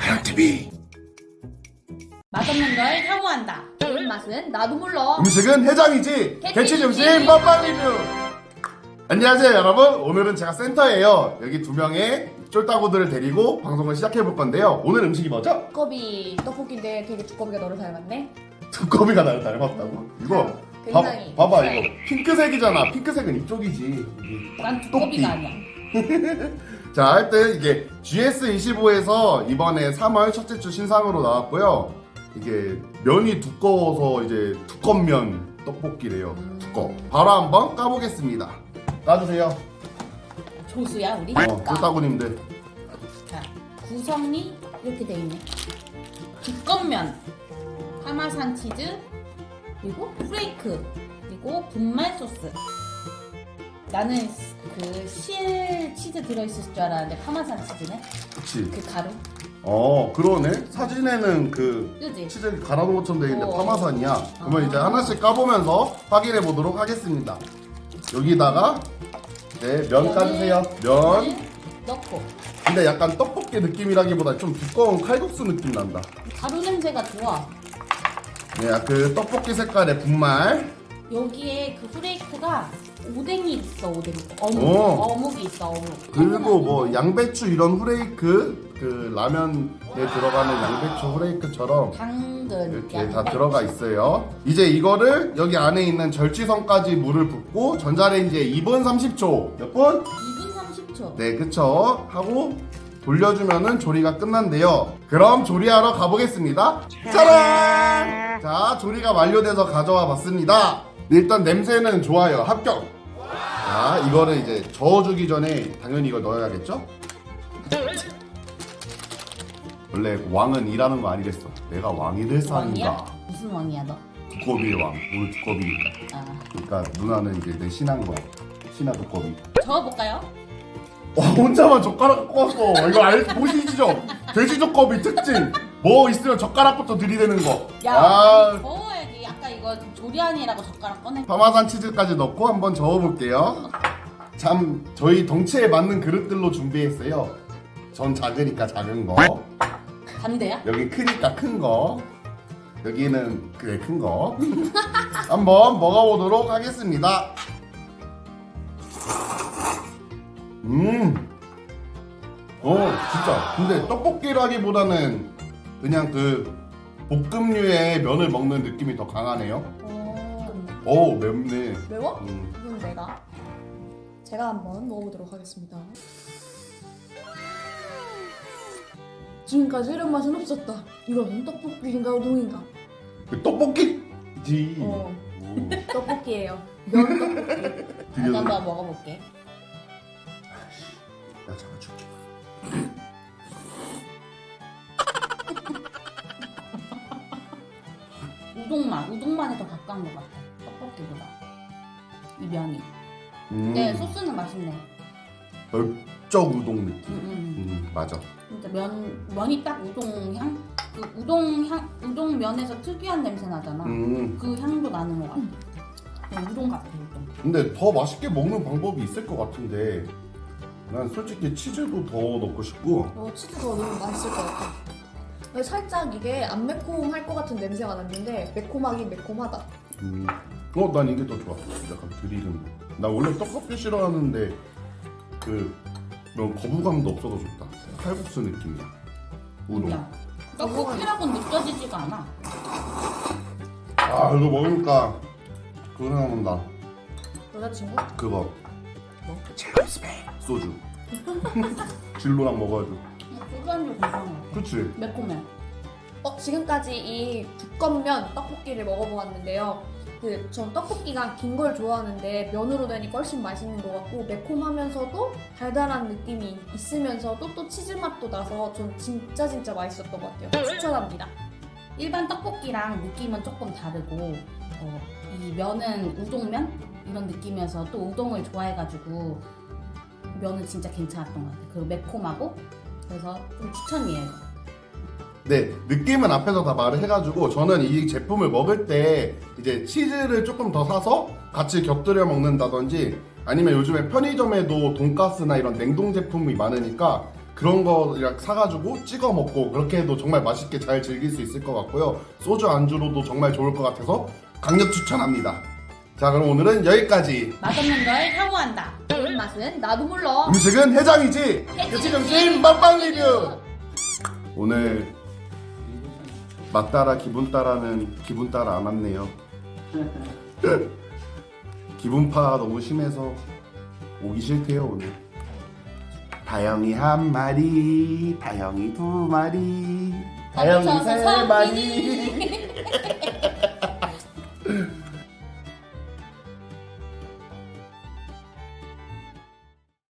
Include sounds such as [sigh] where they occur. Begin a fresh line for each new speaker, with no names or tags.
하양TV
맛없는 걸 혐오한다.
좋은 맛은 나도 몰라.
음식은 해장이지
개치
개치. 점심 뻔뻔 리뷰 안녕하세요 여러분 오늘은 제가 센터예요 여기 두 명의 쫄따구들을 데리고 방송을 시작해 볼 건데요 오늘 음식이 뭐죠?
두꺼비 떡볶이인데 되게 두꺼비가 너를 닮았네.
두꺼비가 나를 닮았다고? 이거
굉장히
봐, 봐봐
네.
이거 핑크색이잖아 핑크색은 이쪽이지.
난 두꺼비가 아니야.
자, 하여튼 이게 GS25에서 이번에 3월 첫째 주 신상으로 나왔고요. 이게 면이 두꺼워서 이제 두껍면 떡볶이래요. 두꺼. 바로 한번 까보겠습니다. 까주세요.
조수야 우리.
어, 쫄따구님들.
자 구성이 이렇게 돼 있네. 두껍면, 파마산 치즈, 그리고 프레이크, 그리고 분말 소스. 나는 그 실 치즈 들어있을 줄 알았는데 파마산 치즈네.
그치.
그 가루.
어, 그러네. 사진에는 그
그지?
치즈 갈아놓은 것처럼 되어 있는데
어.
파마산이야. 그러면
아.
이제 하나씩 까보면서 확인해 보도록 하겠습니다. 여기다가 네, 면 까주세요. 면.
면을 넣고
근데 약간 떡볶이 느낌이라기보다 좀 두꺼운 칼국수 느낌 난다.
가루 냄새가 좋아.
네, 그 떡볶이 색깔의 분말.
여기에 그 프레이크가 오뎅이 있어 오뎅 어묵
오.
어묵이 있어 어묵
그리고 뭐 양배추 이런 후레이크, 그 라면에 들어가는 양배추 후레이크처럼
당근
이렇게 다
양배추.
들어가 있어요. 이제 이거를 여기 안에 있는 절취선까지 물을 붓고 전자레인지에 2분 30초. 몇 분?
2분 30초
네, 그쵸. 하고 돌려주면은 조리가 끝난대요. 그럼 조리하러 가보겠습니다. 짜란! 자, 조리가 완료돼서 가져와 봤습니다. 일단 냄새는 좋아요. 합격! 자, 이거를 이제 저어주기 전에 당연히 이걸 넣어야겠죠? 원래 왕은 일하는 거 아니랬어. 내가 왕이 될 상인가.
왕이야? 무슨 왕이야 너?
두꺼비의 왕. 우리 두꺼비.
아
그러니까 누나는 이제 내 신한 거야. 신하 두꺼비.
저어볼까요?
와 혼자만 젓가락 꽂았어 이거 알 보시죠 돼지 젓거비 특징 뭐 있으면 젓가락부터 들이대는 거
야
아,
아까 이거 조리아니라고 젓가락 꺼내.
파마산 치즈까지 넣고 한번 저어볼게요. 참 저희 덩치에 맞는 그릇들로 준비했어요. 전 작으니까 작은 거.
반대야?
여기 크니까 큰 거. 여기는 그래 큰 거. [laughs] 한번 먹어보도록 하겠습니다. 음. 어, 진짜. 근데 떡볶이라기보다는 그냥 그 볶음류의 면을 먹는 느낌이 더 강하네요.
어,
오, 맵네.
매워?
음.
그럼 내가 제가 한번 먹어보도록 하겠습니다. 지금까지 이런 맛은 없었다. 이건 떡볶이인가 우동인가?
그 떡볶이지.
어,
오,
떡볶이에요. 면 떡볶이. [laughs]
나도
드디어.
한번 먹어볼게
나 잡아줄게.
우동맛 우동맛에 더 가까운 것 같아 떡볶이보다 이 면이
음,
근데 소스는 맛있네
넓적 우동 느낌.
음, 음.
음, 맞아.
진짜 면 면이 딱 우동 향? 그 우동 향 우동 면에서 특이한 냄새 나잖아.
음,
그 향도 나는 것 같아. 그냥 우동 같아 우동.
근데 더 맛있게 먹는 방법이 있을 것 같은데 난 솔직히 치즈도 더 넣고 싶고
어, 치즈가 너무 맛있을 것 같아. 근데 살짝 이게 안 매콤할 것 같은 냄새가 났는데 매콤하긴 매콤하다.
음. 어, 난 이게 더 좋아. 약간 드리는. 나 원래 떡볶이 싫어하는데 그 이런 거부감도 없어서 좋다. 칼국수 느낌이야. 우동.
야, 떡볶이라고 느껴지지가 않아.
아, 이거 먹으니까 그거 생각난다.
여자친구?
그거. 젤로스베 소주. [laughs] 진로랑 먹어야죠.
소주 한줄 괜찮아.
그치?
매콤해.
어, 지금까지 이 두껍면 떡볶이를 먹어보았는데요. 그, 전 떡볶이가 긴 걸 좋아하는데 면으로 되니까 훨씬 맛있는 것 같고 매콤하면서도 달달한 느낌이 있으면서도 또 치즈 맛도 나서 전 진짜 진짜 맛있었던 것 같아요. 추천합니다.
일반 떡볶이랑 느낌은 조금 다르고 어, 이 면은 우동면 이런 느낌이어서 또 우동을 좋아해가지고 면은 진짜 괜찮았던 것 같아. 그리고 매콤하고 그래서 좀 추천이에요.
네, 느낌은 앞에서 다 말을 해가지고 저는 이 제품을 먹을 때 이제 치즈를 조금 더 사서 같이 곁들여 먹는다든지 아니면 요즘에 편의점에도 돈가스나 이런 냉동 제품이 많으니까 그런 거 그냥 사가지고 찍어 먹고 그렇게 해도 정말 맛있게 잘 즐길 수 있을 것 같고요. 소주 안주로도 정말 좋을 것 같아서 강력 추천합니다. 자 그럼 오늘은 여기까지.
맛없는 걸 혐오한다.
맛은 나도 몰라.
음식은 해장이지. 해치정신 먹방 리뷰. 오늘 맛 따라 기분 따라는 기분 따라 안 왔네요. [laughs] 기분파가 너무 심해서 오기 싫대요 오늘. 다영이 한 마리, 다영이 두 마리, 다영이 세 마리. [laughs]